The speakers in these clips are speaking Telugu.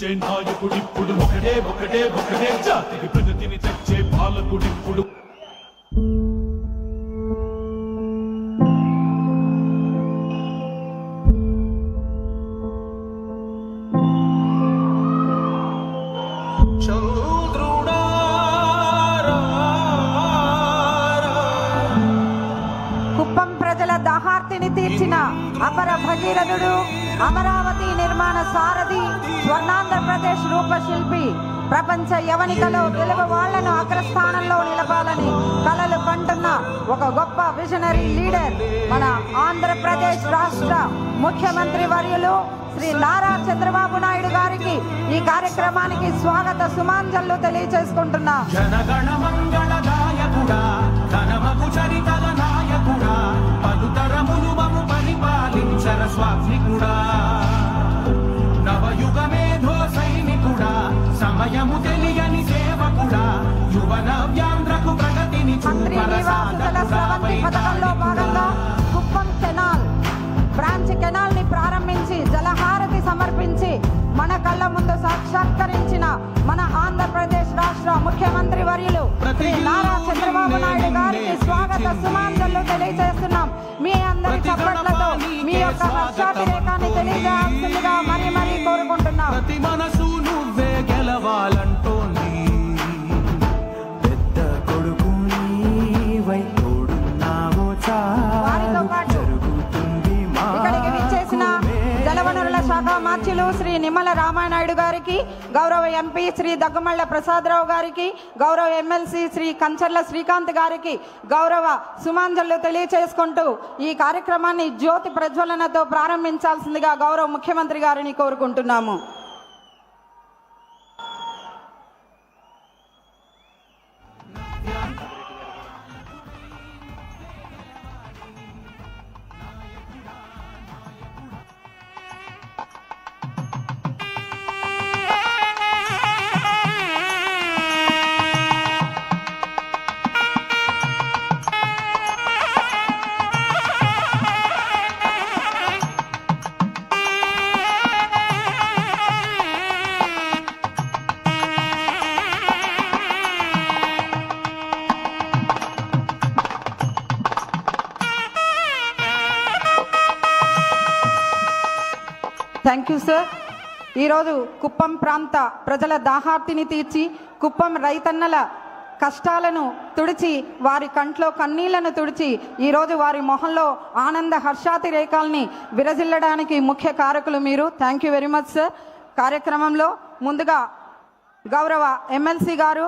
ఇచ్చే నాయకుడిప్పుడు ఒకటే ఒకటే ఒకటే జాతికి ప్రగతిని తెచ్చే పాలకుడిప్పుడు దాహార్తిని తీర్చిన అపర భగీరథుడు అమరావతి నిర్మాణ సారథి స్వర్ణాంధ్రప్రదేశ్ రూపశిల్పి ప్రపంచ యవనికలో తెలుగు వాళ్ళను అగ్రస్థానంలో నిలపాలని కలలు కంటున్న ఒక గొప్ప విజనరీ లీడర్ మన ఆంధ్రప్రదేశ్ రాష్ట్ర ముఖ్యమంత్రి వర్యులు శ్రీ నారా చంద్రబాబు నాయుడు గారికి ఈ కార్యక్రమానికి స్వాగత సుమాంజలు తెలియజేసుకుంటున్నా స్వామికుడా. నవయుగ మేధో సైనికుడా సమయము తెలియని సేవకుడా యువన వ్యాంధ్రకు ప్రగతిని కుప్పం కెనాల్ బ్రాంచ్ కెనాల్ని ప్రారంభించి జలహారతి సమర్పించి మన కళ్ళ ముందు సాక్షాత్కరించిన మన ఆంధ్రప్రదేశ్ రాష్ట్ర ముఖ్యమంత్రి వర్యులు శ్రీ నారా చంద్రబాబు నాయుడు గారికి స్వాగత సుమాంజలు తెలియజేస్తున్నాం. మీ అందరి చప్పట్లతో మీ యొక్క హర్షాతిరేకాన్ని తెలియజేయాల్సిందిగా మరీ మరీ కోరుకుంటున్నాం. ప్రతి మనసు నువ్వే గెలవాలంటోంది నిమ్మల రామానాయుడు గారికి గౌరవ ఎంపీ శ్రీ దగ్గమళ్ళ ప్రసాదరావు గారికి గౌరవ ఎమ్మెల్సీ శ్రీ కంచర్ల శ్రీకాంత్ గారికి గౌరవ సుమాంజలు తెలియచేసుకుంటూ ఈ కార్యక్రమాన్ని జ్యోతి ప్రజ్వలనతో ప్రారంభించాల్సిందిగా గౌరవ ముఖ్యమంత్రి గారిని కోరుకుంటున్నాము. థ్యాంక్ యూ సార్ ఈరోజు కుప్పం ప్రాంత ప్రజల దాహార్తిని తీర్చి కుప్పం రైతన్నల కష్టాలను తుడిచి వారి కంట్లో కన్నీళ్ళను తుడిచి ఈరోజు వారి మొహంలో ఆనంద హర్షాతి రేఖల్ని విరజిల్లడానికి ముఖ్య కారకులు మీరు. Thank you very much sir కార్యక్రమంలో ముందుగా గౌరవ ఎమ్మెల్సీ గారు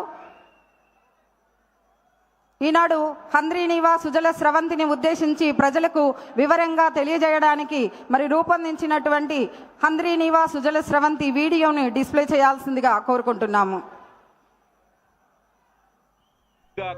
ఈనాడు హంద్రీనివా సుజల స్రవంతిని ఉద్దేశించి ప్రజలకు వివరంగా తెలియజేయడానికి మరి రూపొందించినటువంటి హంద్రీనివా సుజల స్రవంతి వీడియోని డిస్ప్లే చేయాల్సిందిగా కోరుకుంటున్నాము.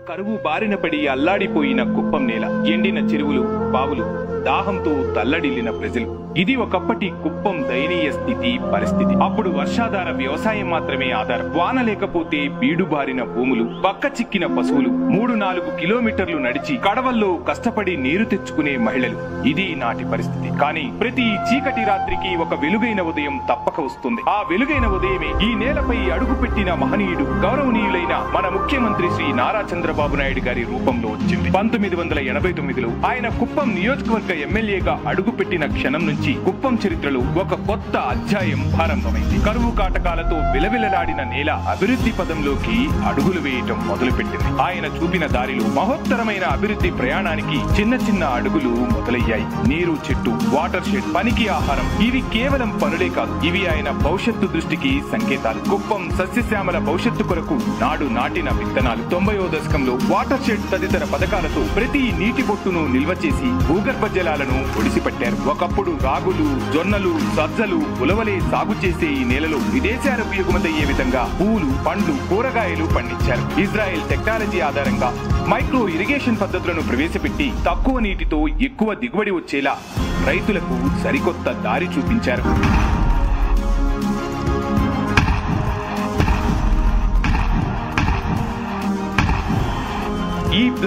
కరువు బారిన పడి అల్లాడిపోయిన కుప్పం నేల ఎండిన చెరువులు బావులు దాహంతో తల్లడిల్లిన ప్రజలు. ఇది ఒకప్పటి కుప్పం దయనీయ స్థితి పరిస్థితి. అప్పుడు వర్షాధార వ్యవసాయం మాత్రమే ఆధారం. వాన లేకపోతే బీడుబారిన భూములు పక్క చిక్కిన పశువులు మూడు నాలుగు కిలోమీటర్లు నడిచి కడవల్లో కష్టపడి నీరు తెచ్చుకునే మహిళలు. ఇది నాటి పరిస్థితి. కానీ ప్రతి చీకటి రాత్రికి ఒక వెలుగైన ఉదయం తప్పక వస్తుంది. ఆ వెలుగైన ఉదయమే ఈ నేలపై అడుగుపెట్టిన మహనీయుడు గౌరవనీయులైన మన ముఖ్యమంత్రి శ్రీ నారా చంద్రబాబు నాయుడు గారి రూపంలో వచ్చింది. పంతొమ్మిది వందల ఎనభై తొమ్మిదిలో ఆయన కుప్పం నియోజకవర్గ ఎమ్మెల్యేగా అడుగుపెట్టిన క్షణం నుంచి కుప్పం చరిత్రలో ఒక కొత్త అధ్యాయం ప్రారంభమైంది. కరువు కాటకాలతో విలవిలలాడిన నేల అభివృద్ధి పదంలోకి అడుగులు వేయటం మొదలుపెట్టింది. ఆయన చూపిన దారిలో మహోత్తరమైన అభివృద్ధి ప్రయాణానికి చిన్న చిన్న అడుగులు మొదలయ్యాయి. నీరు చెట్టు వాటర్ షెడ్ పనికి ఆహారం ఇవి కేవలం పనులే కాదు. ఇవి ఆయన భవిష్యత్తు దృష్టికి సంకేతాలు. కుప్పం సస్యశ్యామల భవిష్యత్తు కొరకు నాడు నాటిన విత్తనాలు. తొంభయో దశకంలో వాటర్ షెడ్ తదితర పథకాలతో ప్రతి నీటి బొట్టును నిల్వ చేసి భూగర్భ జలాలను ఒడిసిపట్టారు. ఒకప్పుడు రాగులు జొన్నలు సజ్జలు ఉలవలే సాగు చేసే ఈ నేలలో విదేశాలకు ఎగుమతయ్యే విధంగా పూలు పండ్లు కూరగాయలు పండించారు. ఇజ్రాయెల్ టెక్నాలజీ ఆధారంగా మైక్రో ఇరిగేషన్ పద్ధతులను ప్రవేశపెట్టి తక్కువ నీటితో ఎక్కువ దిగుబడి వచ్చేలా రైతులకు సరికొత్త దారి చూపించారు.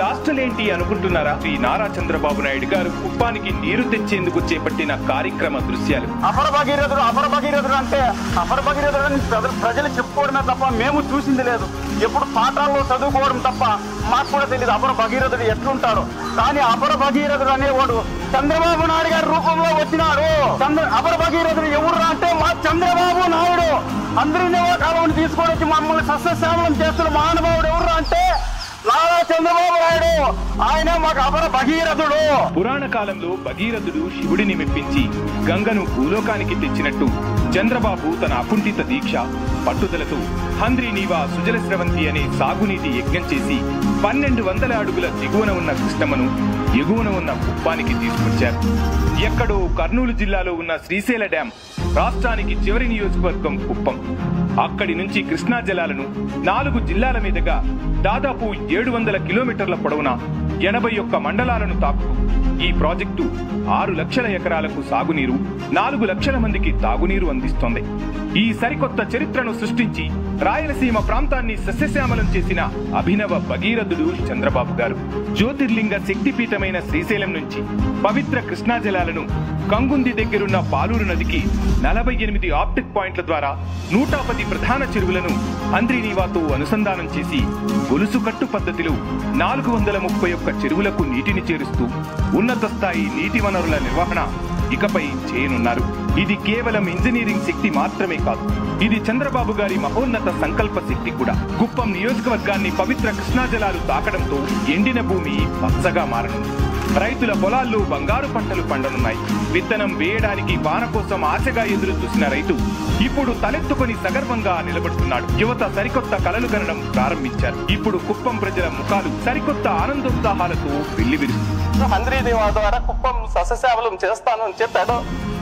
ఈ అనుకుంటున్నారా? శ్రీ నారా చంద్రబాబు నాయుడు గారు కుప్పానికి నీరు తెచ్చేందుకు చేపట్టిన కార్యక్రమ దృశ్యాలు. అపర భగీరథుడు అపర భగీరథుడు అంటే అపర భగీరథుడు అని ప్రజలు చెప్పుకోవడమే తప్ప మేము చూసింది లేదు. ఎప్పుడు పాఠాల్లో చదువుకోవడం తప్ప మాకు కూడా తెలియదు అపర భగీరథుడు ఎట్లుంటాడు. కానీ అపర భగీరథుడు అనేవాడు చంద్రబాబు నాయుడు గారి రూపంలో వచ్చినాడు. చంద్ర అపర భగీరథుడు ఎవరు అంటే మా చంద్రబాబు నాయుడు. అందరినీ కాలం తీసుకొని వచ్చి మమ్మల్ని సస్యశ్యామలం చేస్తున్న మహానుభావుడు ఎవరు? నారా చంద్రబాబు నాయుడు. ఆయన మాకు అపర భగీరథుడు. పురాణ కాలంలో భగీరథుడు శివుడిని మెప్పించి గంగను భూలోకానికి తెచ్చినట్టు చంద్రబాబు తన అకుంఠిత దీక్ష పట్టుదలతో హంద్రి నీవా సుజల స్రవంతి అనే సాగునీటి యజ్ఞం చేసి పన్నెండు వందల అడుగుల దిగువన ఉన్న కృష్ణమ్మను ఎగువన ఉన్న కుప్పానికి తీసుకొచ్చారు. ఎక్కడో కర్నూలు జిల్లాలో ఉన్న శ్రీశైల డ్యాం రాష్ట్రానికి చివరి నియోజకవర్గం కుప్పం. అక్కడి నుంచి కృష్ణా జలాలను నాలుగు జిల్లాల మీదుగా దాదాపు ఏడు వందల కిలోమీటర్ల పొడవున ఎనభై ఒక్క మండలాలను తాకుతూ ఈ ప్రాజెక్టు ఆరు లక్షల ఎకరాలకు సాగునీరు నాలుగు లక్షల మందికి తాగునీరు అందిస్తోంది. ఈ సరికొత్త చరిత్రను సృష్టించి రాయలసీమ ప్రాంతాన్ని సస్యశ్యామలం చేసిన అభినవ భగీరథుడు చంద్రబాబు గారు. జ్యోతిర్లింగ శక్తిపీఠమైన శ్రీశైలం నుంచి పవిత్ర కృష్ణా జలాలను కంగుంది దగ్గరున్న పాలూరు నదికి నలభై ఎనిమిది ఆప్టిక్ పాయింట్ల ద్వారా నూట పది ప్రధాన చెరువులను అంద్రీనీవాతో అనుసంధానం చేసి గొలుసు కట్టు పద్ధతిలో నాలుగు వందల ముప్పై ఒక్క చెరువులకు నీటిని చేరుస్తూ ఉన్నత స్థాయి నీటి వనరుల నిర్వహణ ఇకపై చేయనున్నారు. ఇది కేవలం ఇంజనీరింగ్ శక్తి మాత్రమే కాదు. ఇది చంద్రబాబు గారి మహోన్నత సంకల్ప శక్తి కూడా. కుప్పం నియోజకవర్గాన్ని పవిత్ర కృష్ణా జలాలు తాకడంతో ఎండిన భూమి పచ్చగా మారనుంది రైతుల పొలాల్లో బంగారు పంటలు పండనున్నాయి. విత్తనం వేయడానికి వాన కోసం ఆశగా ఎదురు చూసిన రైతు ఇప్పుడు తలెత్తుకొని సగర్వంగా నిలబడుతున్నాడు. యువత సరికొత్త కలలు కనడం ప్రారంభించారు. ఇప్పుడు కుప్పం ప్రజల ముఖాలు సరికొత్త ఆనందోత్సాహాలతో వెల్లివిరుస్తుంది. హంద్రీ దేవా ద్వారా కుప్పం సస్యశ్యామలం చేస్తాను అని చెప్పాడు.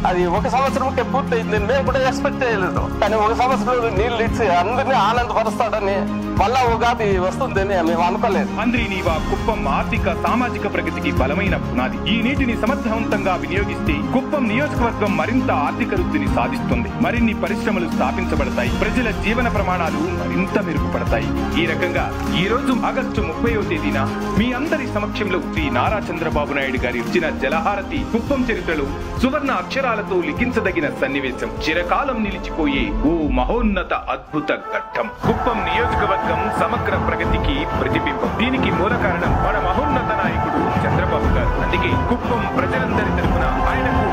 అది ఒక సంవత్సరంకే పూర్తయింది. మేము కూడా ఎక్స్పెక్ట్ చేయలేదు. కానీ ఒక సంవత్సరంలో నీళ్ళు ఇచ్చి అందరినీ ఆనందపరుస్తాడని మళ్ళా ఉగాది వస్తుందని మేము అనుకోలేదు. మంత్రి నీవా కుప్పం ఆర్థిక సామాజిక ప్రగతికి బలమైన పునాది. ఈ నీటిని సమర్థవంతంగా వినియోగిస్తే కుప్పం నియోజకవర్గం మరింత ఆర్థిక వృద్ధిని సాధిస్తుంది. మరిన్ని పరిశ్రమలు స్థాపించబడతాయి. ప్రజల జీవన ప్రమాణాలు మరింత మెరుగుపడతాయి. ఈ రకంగా ఈ రోజు ఆగస్టు ముప్పైవ తేదీన మీ అందరి సమక్షంలో శ్రీ నారా చంద్రబాబు నాయుడు గారి ఇచ్చిన జలహారతి కుప్పం చరిత్రలో సువర్ణ అక్షరాలతో లిఖించదగిన సన్నివేశం. చిరకాలం నిలిచిపోయే ఓ మహోన్నత అద్భుత ఘట్టం. కుప్పం నియోజకవర్గం సమగ్ర ప్రగతికి ప్రతిబింబం. దీనికి మూల కారణం మన మహోన్నత నాయకుడు చంద్రబాబు గారు. అందుకే కుప్పం ప్రజలందరి తరఫున ఆయనకు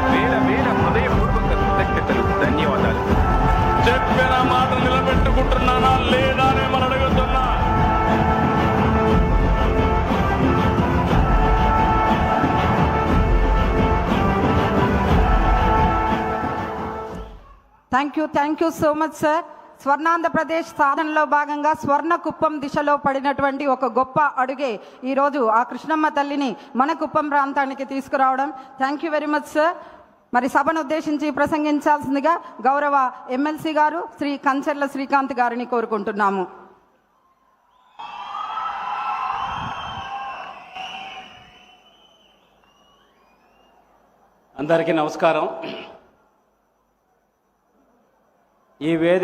thank you thank you so much sir Swarnandhra Pradesh సాధనలో భాగంగా స్వర్ణ కుప్పం దిశలో పడినటువంటి ఒక గొప్ప అడుగే ఈరోజు ఆ కృష్ణమ్మ తల్లిని మన కుప్పం ప్రాంతానికి తీసుకురావడం. Thank you very much sir మరి సభను ఉద్దేశించి ప్రసంగించాల్సిందిగా గౌరవ ఎమ్మెల్సీ గారు శ్రీ కంచర్ల శ్రీకాంత్ గారిని కోరుకుంటున్నాము. అందరికీ నమస్కారం. ఈ వేదిక